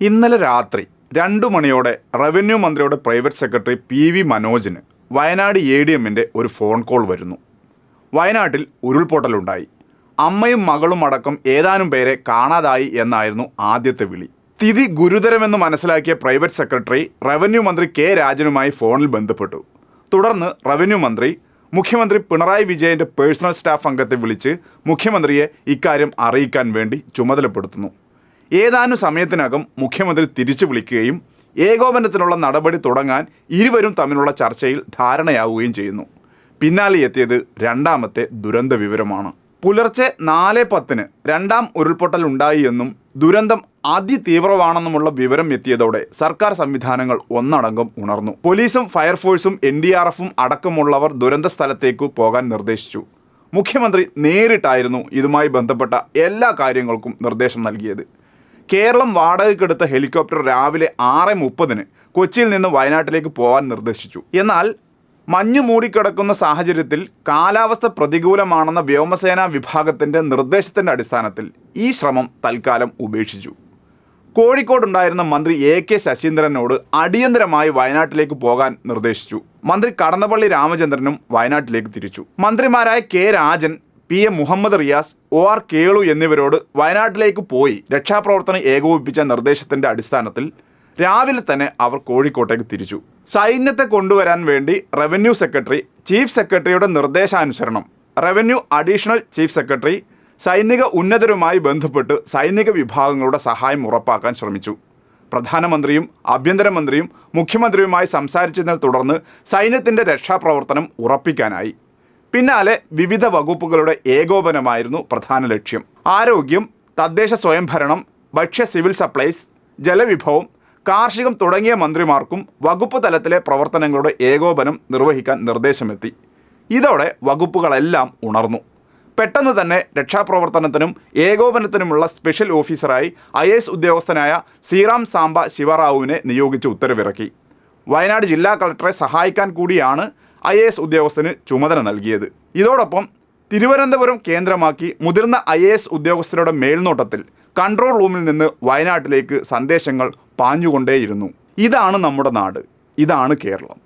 ഇന്നലെ രാത്രി രണ്ടു മണിയോടെ റവന്യൂ മന്ത്രിയുടെ പ്രൈവറ്റ് സെക്രട്ടറി പി വി മനോജിന് വയനാട് എ ഡി എമ്മിന്റെ ഒരു ഫോൺ കോൾ വരുന്നു. വയനാട്ടിൽ ഉരുൾപൊട്ടലുണ്ടായി. അമ്മയും മകളും അടക്കം ഏതാനും പേരെ കാണാതായി എന്നായിരുന്നു ആദ്യത്തെ വിളി. സ്ഥിതി ഗുരുതരമെന്ന് മനസ്സിലാക്കിയ പ്രൈവറ്റ് സെക്രട്ടറി റവന്യൂ മന്ത്രി കെ രാജനുമായി ഫോണിൽ ബന്ധപ്പെട്ടു. തുടർന്ന് റവന്യൂ മന്ത്രി മുഖ്യമന്ത്രി പിണറായി വിജയന്റെ പേഴ്സണൽ സ്റ്റാഫ് അംഗത്തെ വിളിച്ച് മുഖ്യമന്ത്രിയെ ഇക്കാര്യം അറിയിക്കാൻ വേണ്ടി ചുമതലപ്പെടുത്തുന്നു. ഏതാനും സമയത്തിനകം മുഖ്യമന്ത്രി തിരിച്ചു വിളിക്കുകയും ഏകോപനത്തിനുള്ള നടപടി തുടങ്ങാൻ ഇരുവരും തമ്മിലുള്ള ചർച്ചയിൽ ധാരണയാവുകയും ചെയ്യുന്നു. പിന്നാലെ എത്തിയത് രണ്ടാമത്തെ ദുരന്ത വിവരമാണ്. പുലർച്ചെ നാല് പത്തിന് രണ്ടാം ഉരുൾപൊട്ടൽ ഉണ്ടായി എന്നും ദുരന്തം അതിതീവ്രമാണെന്നുമുള്ള വിവരം എത്തിയതോടെ സർക്കാർ സംവിധാനങ്ങൾ ഒന്നടങ്കം ഉണർന്നു. പോലീസും ഫയർഫോഴ്സും എൻ ഡി ആർ എഫും അടക്കമുള്ളവർ ദുരന്ത സ്ഥലത്തേക്കു പോകാൻ നിർദ്ദേശിച്ചു. മുഖ്യമന്ത്രി നേരിട്ടായിരുന്നു ഇതുമായി ബന്ധപ്പെട്ട എല്ലാ കാര്യങ്ങൾക്കും നിർദ്ദേശം നൽകിയത്. കേരളം വാടകയ്ക്കെടുത്ത ഹെലികോപ്റ്റർ രാവിലെ ആറ് മുപ്പതിന് കൊച്ചിയിൽ നിന്ന് വയനാട്ടിലേക്ക് പോകാൻ നിർദ്ദേശിച്ചു. എന്നാൽ മഞ്ഞു മൂടിക്കിടക്കുന്ന സാഹചര്യത്തിൽ കാലാവസ്ഥ പ്രതികൂലമാണെന്ന വ്യോമസേനാ വിഭാഗത്തിന്റെ നിർദ്ദേശത്തിന്റെ അടിസ്ഥാനത്തിൽ ഈ ശ്രമം തൽക്കാലം ഉപേക്ഷിച്ചു. കോഴിക്കോടുണ്ടായിരുന്ന മന്ത്രി എ കെ ശശീന്ദ്രനോട് അടിയന്തരമായി വയനാട്ടിലേക്ക് പോകാൻ നിർദ്ദേശിച്ചു. മന്ത്രി കടന്നപ്പള്ളി രാമചന്ദ്രനും വയനാട്ടിലേക്ക് തിരിച്ചു. മന്ത്രിമാരായ K Rajan P A Muhammad Riyas O R Kelu എന്നിവരോട് വയനാട്ടിലേക്ക് പോയി രക്ഷാപ്രവർത്തനം ഏകോപിപ്പിച്ച നിർദ്ദേശത്തിന്റെ അടിസ്ഥാനത്തിൽ രാവിലെ തന്നെ അവർ കോഴിക്കോട്ടേക്ക് തിരിച്ചു. സൈന്യത്തെ കൊണ്ടുവരാൻ വേണ്ടി റവന്യൂ സെക്രട്ടറി ചീഫ് സെക്രട്ടറിയുടെ നിർദ്ദേശാനുസരണം റവന്യൂ അഡീഷണൽ ചീഫ് സെക്രട്ടറി സൈനിക ഉന്നതരുമായി ബന്ധപ്പെട്ട് സൈനിക വിഭാഗങ്ങളുടെ സഹായം ഉറപ്പാക്കാൻ ശ്രമിച്ചു. പ്രധാനമന്ത്രിയും ആഭ്യന്തരമന്ത്രിയും മുഖ്യമന്ത്രിയുമായി സംസാരിച്ചതിനെ തുടർന്ന് സൈന്യത്തിന്റെ രക്ഷാപ്രവർത്തനം ഉറപ്പിക്കാനായി. പിന്നാലെ വിവിധ വകുപ്പുകളുടെ ഏകോപനമായിരുന്നു പ്രധാന ലക്ഷ്യം. ആരോഗ്യം തദ്ദേശ സ്വയംഭരണം ഭക്ഷ്യ സിവിൽ സപ്ലൈസ് ജലവിഭവം കാർഷികം തുടങ്ങിയ മന്ത്രിമാർക്കും വകുപ്പ് തലത്തിലെ പ്രവർത്തനങ്ങളുടെ ഏകോപനം നിർവഹിക്കാൻ നിർദ്ദേശമെത്തി. ഇതോടെ വകുപ്പുകളെല്ലാം ഉണർന്നു. പെട്ടെന്ന് തന്നെ രക്ഷാപ്രവർത്തനത്തിനും ഏകോപനത്തിനുമുള്ള സ്പെഷ്യൽ ഓഫീസറായി ഐ എസ് ഉദ്യോഗസ്ഥനായ സീറാം സാംബ ശിവറാവുവിനെ നിയോഗിച്ച് ഉത്തരവിറക്കി. വയനാട് ജില്ലാ കളക്ടറെ സഹായിക്കാൻ കൂടിയാണ് ഐ എ എസ് ഉദ്യോഗസ്ഥന് ചുമതല നൽകിയത്. ഇതോടൊപ്പം തിരുവനന്തപുരം കേന്ദ്രമാക്കി മുതിർന്ന ഐ എ എസ് ഉദ്യോഗസ്ഥരുടെ മേൽനോട്ടത്തിൽ കൺട്രോൾ റൂമിൽ നിന്ന് വയനാട്ടിലേക്ക് സന്ദേശങ്ങൾ പാഞ്ഞുകൊണ്ടേയിരുന്നു. ഇതാണ് നമ്മുടെ നാട്. ഇതാണ് കേരളം.